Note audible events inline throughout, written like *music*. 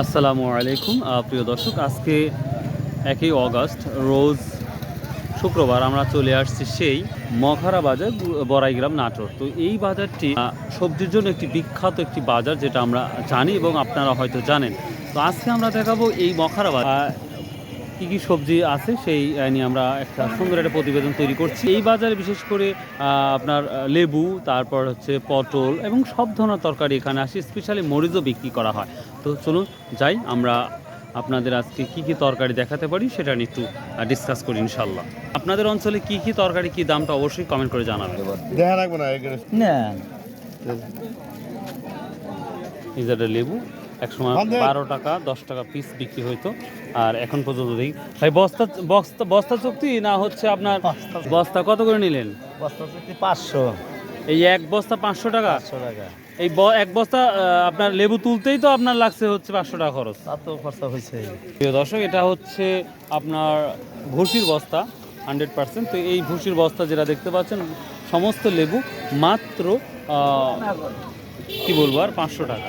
আসসালামু আলাইকুম প্রিয় দর্শক, আজকে একই অগস্ট, রোজ শুক্রবার আমরা চলে আসছি সেই মখারা বাজার বড়াইগ্রাম নাটোর। তো এই বাজারটি সবজির জন্য একটি বিখ্যাত একটি বাজার যেটা আমরা জানি এবং আপনারা হয়তো জানেন। তো আজকে আমরা দেখাবো এই মখারা বাজার। কী কি সবজি আছে সেই নিয়ে আমরা একটা সুন্দর একটা প্রতিবেদন তৈরি করছি। এই বাজারে বিশেষ করে আপনার লেবু তারপর হচ্ছে পটল এবং সব ধরনের তরকারি এখানে আসে স্পেশালি মরিচও বিক্রি করা হয়। তো চলুন যাই আমরা আপনাদের আজকে কি কি তরকারি দেখাতে পারি সেটা নিয়ে একটু ডিসকাস করি ইনশাল্লাহ আপনাদের অঞ্চলে কি কি তরকারি কি দামটা অবশ্যই কমেন্ট করে জানাবেন। দেখা রাখব না এই যে একটা লেবু? একসময়। বারো টাকা দশ টাকা পিস বিক্রি হইতো। আর এখন পর্যন্ত দেখি। ভাই বস্তা বস্তা বস্তা চুক্তি না হচ্ছে আপনার বস্তা। কত করে নিলেন? বস্তা চুক্তি পাঁচশো। এই এক বস্তা পাঁচশো টাকা? টাকা। এই এক বস্তা আপনার লেবু তুলতেই তো আপনার লাগছে হচ্ছে পাঁচশো টাকা খরচ। তা তো খরচা হয়েছে প্রিয় দর্শক এটা হচ্ছে আপনার ভুসির বস্তা হান্ড্রেড পার্সেন্ট তো এই ভুসির বস্তা যেটা দেখতে পাচ্ছেন সমস্ত লেবু মাত্র কি বলব আর পাঁচশো টাকা।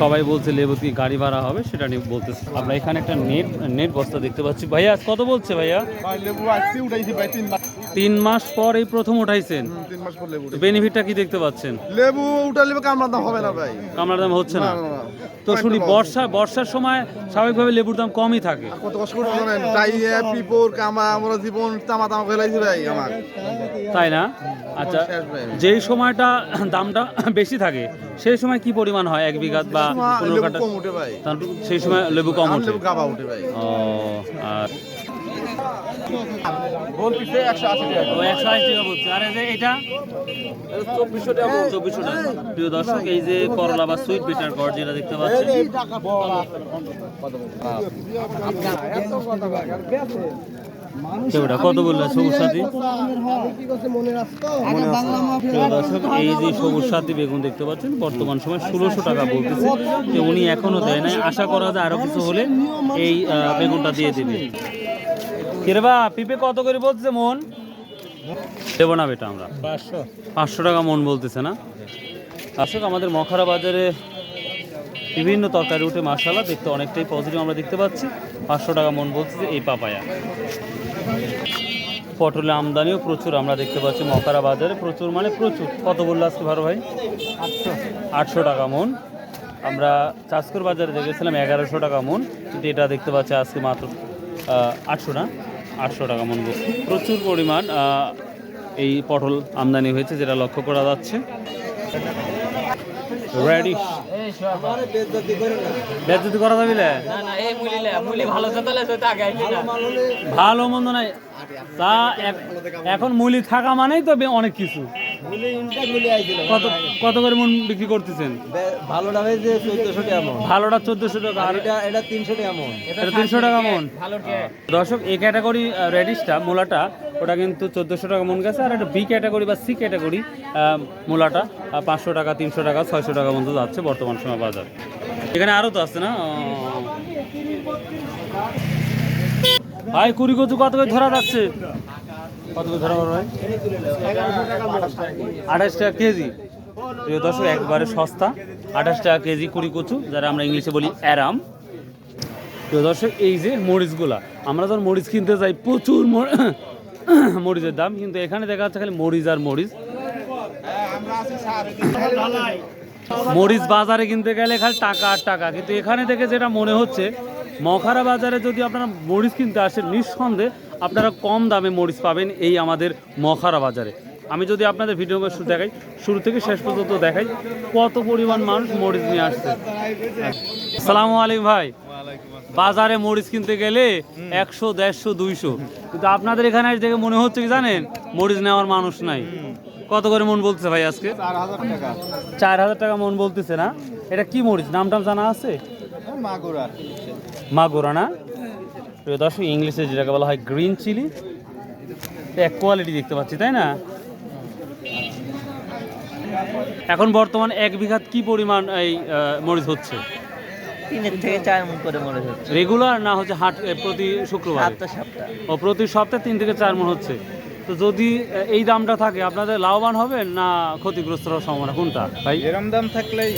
সবাই বলছে লেবু কি গাড়ি ভাড়া হবে সেটা নিয়ে বলতেছে। আমরা এখানে একটা নেট নেট বস্তা দেখতে পাচ্ছি। ভাইয়া কত বলছে ভাইয়া? লেবু আসছি উঠাইছি ভাই তিন মাস। তিন মাস পর এই প্রথম উঠাইছেন? তিন মাস পর লেবু বেনিফিটটা কি দেখতে পাচ্ছেন? লেবু উঠা লেবু কামড়া দাম হবে না ভাই। কামড়ার দাম হচ্ছে না। তো শুনি বর্ষা বর্ষার সময় স্বাভাবিকভাবে লেবুর দাম কমই থাকে। কত কষ্ট করে জানেন পিপর কামা আমরা জীবন তামা তামা ফেলাইছি ভাই আমার। তাই না? আচ্ছা যেই সময়টা দামটা বেশি থাকে সেই সময় কি পরিমাণ হয় এক বিঘা বা পনেরো কাটা সেই সময় লেবু কম ওঠে উঠে ভাই। ও আর বলতেছে একশো আশি টাকা। ও একশো আশি টাকা বলছে। আর যে এটা? চব্বিশশো টাকা চব্বিশশো টাকা। প্রিয় দর্শক এই যে করলা বা সুইট বিটার কর যেটা দেখতে পাচ্ছেন। কত বলল সবুজ সাথী? প্রিয় দর্শক এই যে সবুজ সাথী বেগুন দেখতে পাচ্ছেন বর্তমান সময় ষোলোশো টাকা বলতেছে। যে উনি এখনও দেয় নাই আশা করা যায় আরও কিছু হলে এই আহ, বেগুনটা দিয়ে দেবে। কিরবা পিপে কত করে বলছে মন? দেবো না বেটা আমরা। পাঁচশো। পাঁচশো টাকা মন বলতেছে না? আসলে আমাদের মখারা বাজারে বিভিন্ন তরকারি উঠে মাসালা দেখতে অনেকটাই পজিটিভ আমরা দেখতে পাচ্ছি। পাঁচশো টাকা মন বলতেছে এই পাপায়া। পটলের আমদানিও প্রচুর আমরা দেখতে পাচ্ছি মকারা বাজারে। প্রচুর মানে প্রচুর। কত বলল আজকে ভালো ভাই? আটশো। আটশো টাকা মন। আমরা চাষকর বাজারে দেখেছিলাম এগারোশো টাকা মন। কিন্তু এটা দেখতে পাচ্ছি আজকে মাত্র আটশো না? আটশো টাকা মন বস্তু প্রচুর পরিমাণ এই পটল আমদানি হয়েছে যেটা লক্ষ্য করা যাচ্ছে। বেজ্জতি করা যাবে ভালো মন্দ নাই। তা এখন মুলি থাকা মানেই তো অনেক কিছু। কত কত করে মন বিক্রি করতেছেন? ভালো দামে যে চোদ্দশো টাকা মন। ভালোটা চোদ্দশো টাকা আর এটা এটা তিনশো টাকা মন। এটা তিনশো টাকা মন। দর্শক এই ক্যাটাগরি রেডিসটা মূলাটা ওটা কিন্তু চোদ্দোশো টাকা মন গেছে আর একটা বি ক্যাটাগরি বা সি ক্যাটাগরি মূলাটা পাঁচশো টাকা তিনশো টাকা ছয়শো টাকা মতো যাচ্ছে বর্তমান সময় বাজার। এখানে আরও তো আছে না। ভাই, কুড়ি কচু কত করে ধরা যাচ্ছে? কত করে ধরা আঠাশ টাকা কেজি। প্রিয় দর্শক, একবারে সস্তা। আঠাশ টাকা কেজি কুড়ি কচু, যারা আমরা ইংলিশে বলি অ্যারাম। প্রিয় দর্শক, এই যে মরিচগুলা, আমরা যখন মরিচ কিনতে যাই, প্রচুর মর- *coughs* মরিচের দাম, কিন্তু এখানে দেখা যাচ্ছে খালি মরিচ আর মরিচ। মরিচ বাজারে কিনতে গেলে খালি টাকা আর টাকা। কিন্তু এখানে থেকে যেটা মনে হচ্ছে মখারা বাজারে যদি আপনারা মরিচ কিনতে আসেন নিঃসন্দেহে আপনারা কম দামে মরিচ পাবেন এই আমাদের মখারা বাজারে। আমি যদি আপনাদের ভিডিও শুরু দেখাই শুরু থেকে শেষ পর্যন্ত দেখাই কত পরিমাণ মানুষ মরিচ নিয়ে আসছে। আসসালামু আলাইকুম ভাই। বাজারে মরিচ কিনতে গেলে একশো দেড়শো দুইশো। কিন্তু আপনাদের এখানে দেখে মনে হচ্ছে কি জানেন? মরিচ নেওয়ার মানুষ নাই। কত করে মন বলতেছে ভাই আজকে? চার হাজার টাকা। চার হাজার টাকা মন বলতেছে না? এটা কি মরিচ? নাম টাম জানা আছে? মাগুরা। মাগুরা না প্রিয় দর্শক ইংলিশে যেটাকে বলা হয় গ্রিন চিলি এক কোয়ালিটি দেখতে পাচ্ছি তাই না? এখন বর্তমান এক বিঘাত কি পরিমাণ এই মরিচ হচ্ছে? তিনের থেকে চার মন করে হচ্ছে। রেগুলার না হচ্ছে হাট প্রতি শুক্রবার? ও প্রতি সপ্তাহে তিন থেকে চার মন হচ্ছে। তো যদি এই দামটা থাকে আপনাদের লাভবান হবে না ক্ষতিগ্রস্ত হওয়ার সম্ভাবনা? কোনটা? ভাই? এরম দাম থাকলেই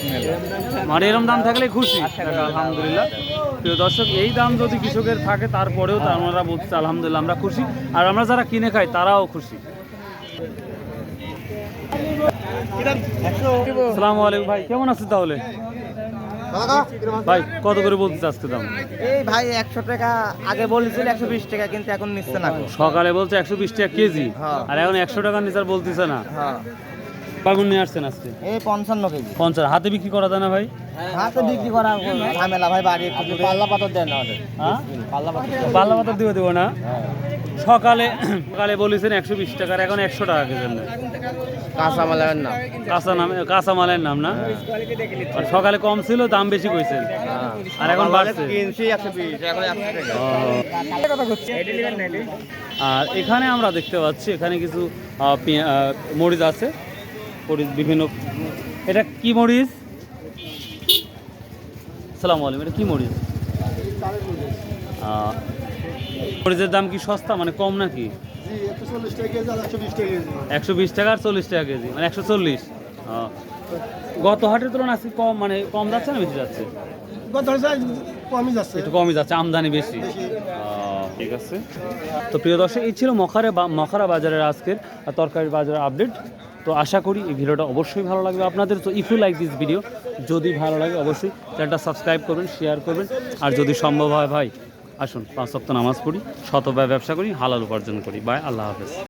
মানে এরম দাম থাকলে খুশি? আলহামদুলিল্লাহ। প্রিয় দর্শক এই দাম যদি কৃষকের থাকে তারপরেও তা আমরা বলছি আলহামদুলিল্লাহ আমরা খুশি। আর আমরা যারা কিনে খাই তারাও খুশি। আসসালামু আলাইকুম ভাই কেমন আছেন তাহলে? ভাই কত করে বলতে আজকে দাম? এই ভাই একশো টাকা আগে বলেছিল একশো বিশ টাকা কিন্তু এখন নিচ্ছে না। সকালে বলছে একশো বিশ টাকা কেজি। হ্যাঁ। আর এখন একশো টাকার নিচে আর বলতেছে না। হ্যাঁ। বাগুন নিয়ে আসছেন আজকে? এই পঞ্চান্ন কেজি। পঞ্চাশ হাতে বিক্রি করা যায় না ভাই? হাতে বিক্রি করা ঝামেলা ভাই বাড়ি পাল্লা পাথর দেন না হ্যাঁ? পাল্লা পাথর পাল্লা পাতা দিবে দেবো না? সকালে সকালে বলেছেন একশো বিশ টাকার এখন একশো টাকা কেজি নেয়। কাঁচা মালের না কাঁচা নাম কাঁচা মালের নাম না? আর সকালে কম ছিল দাম বেশি কইছেন। আর এখন বাড়ছে। আর এখানে আমরা দেখতে পাচ্ছি এখানে কিছু মরিচ আছে। মরিচ বিভিন্ন এটা কি মরিচ? সালাম আলাইকুম এটা কি মরিচ? মরিচের দাম কি সস্তা? মানে কম নাকি? একশো বিশ টাকা আর চল্লিশ টাকা কেজি মানে একশো চল্লিশ। গত হাটের তুলনায় আজকে কম মানে কম যাচ্ছে না বেশি যাচ্ছে? কমই যাচ্ছে। একটু কমই যাচ্ছে আমদানি বেশি। ঠিক আছে। তো প্রিয় দর্শক এই ছিল মখারে মখারা বাজারের আজকের তরকারি বাজারের আপডেট। তো আশা করি এই ভিডিওটা অবশ্যই ভালো লাগবে আপনাদের। তো if you like this video যদি ভালো লাগে অবশ্যই চ্যানেলটা সাবস্ক্রাইব করবেন শেয়ার করবেন। আর যদি সম্ভব হয় ভাই আসুন পাঁচ সপ্তাহ নামাজ পড়ি শতভাবে ব্যবসা করি হালাল উপার্জন করি। বাই আল্লাহ হাফেজ।